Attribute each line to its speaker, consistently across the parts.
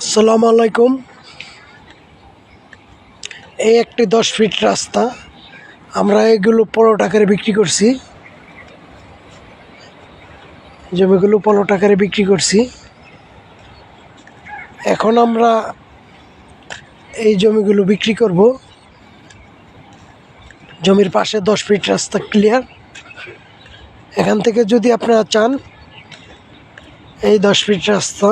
Speaker 1: আসসালামু আলাইকুম। এই একটি দশ ফিট রাস্তা। আমরা এগুলো পনেরো টাকারে বিক্রি করছি। জমিগুলো পনেরো টাকারে বিক্রি করছি। এখন আমরা এই জমিগুলো বিক্রি করব। জমির পাশে দশ ফিট রাস্তা ক্লিয়ার এখান থেকে যদি আপনারা চান, এই দশ ফিট রাস্তা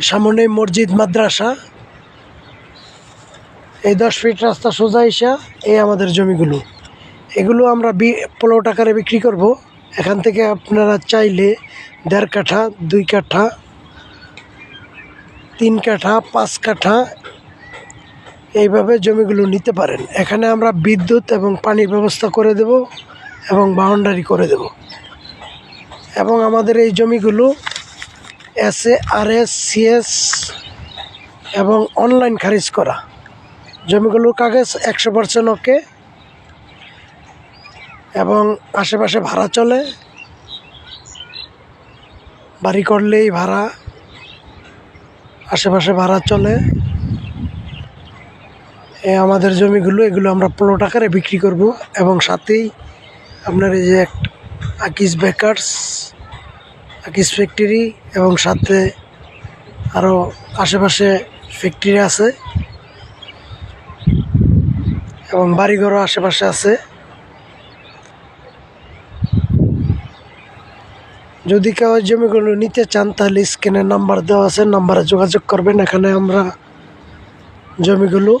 Speaker 1: সামনে মসজিদ, মাদ্রাসা। এই দশ ফিট রাস্তা সোজা ইসা এই আমাদের জমিগুলো। এগুলো আমরা বি- পনেরো টাকারে বিক্রি করব। এখান থেকে আপনারা চাইলে দেড় কাঠা, দুই কাঠা, তিন কাঠা, পাঁচ কাঠা এইভাবে জমিগুলো নিতে পারেন। এখানে আমরা বিদ্যুৎ এবং পানির ব্যবস্থা করে দেব এবং বাউন্ডারি করে দেব। এবং আমাদের এই জমিগুলো S A R S CS এবং অনলাইন খারিজ করা। জমিগুলোর কাগজ একশো পার্সেন্ট ওকে। এবং আশেপাশে ভাড়া চলে। বাড়ি করলেই ভাড়া। আশেপাশে ভাড়া চলে। এ আমাদের জমিগুলো, এগুলো আমরা পনেরো টাকারে বিক্রি করব। এবং সাথেই আপনার এই যে এক- আকিস বেকার্স আকিস ফ্যাক্টরি এবং সাথে আরও আশেপাশে ফ্যাক্টরি আছে। এবং বাড়িঘরও আশেপাশে আছে। যদি কেউ জমিগুলো নিতে চান, তাহলে স্ক্রিনে নাম্বার দেওয়া আছে, নাম্বারে যোগাযোগ করবেন। এখানে আমরা জমিগুলো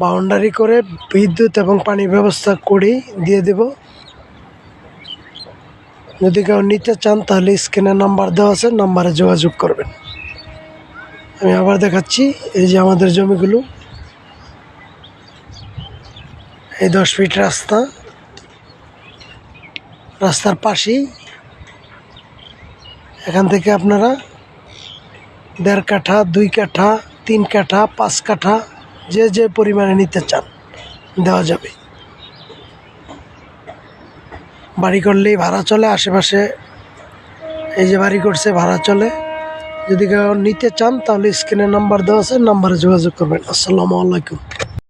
Speaker 1: বাউন্ডারি করে বিদ্যুৎ এবং পানির ব্যবস্থা করেই দিয়ে দেব। যদি কেউ নিতে চান, তাহলে স্ক্রিনে নাম্বার দেওয়া আছে, নাম্বারে যোগাযোগ করবেন। আমি আবার দেখাচ্ছি, এই যে আমাদের জমিগুলো। এই দশ ফিট রাস্তা। রাস্তার পাশেই। এখান থেকে আপনারা দেড় কাঠা, দুই কাঠা, তিন কাঠা, পাঁচ কাঠা, যে যে পরিমাণে নিতে চান, দেওয়া যাবে। বাড়ি করলেই ভাড়া চলে, আশেপাশে এই যে বাড়ি করছে, ভাড়া চলে। যদি কেউ নিতে চান, তাহলে স্ক্রিনে নাম্বার দেওয়া আছে, নাম্বারে যোগাযোগ করবেন। আসসালামু আলাইকুম।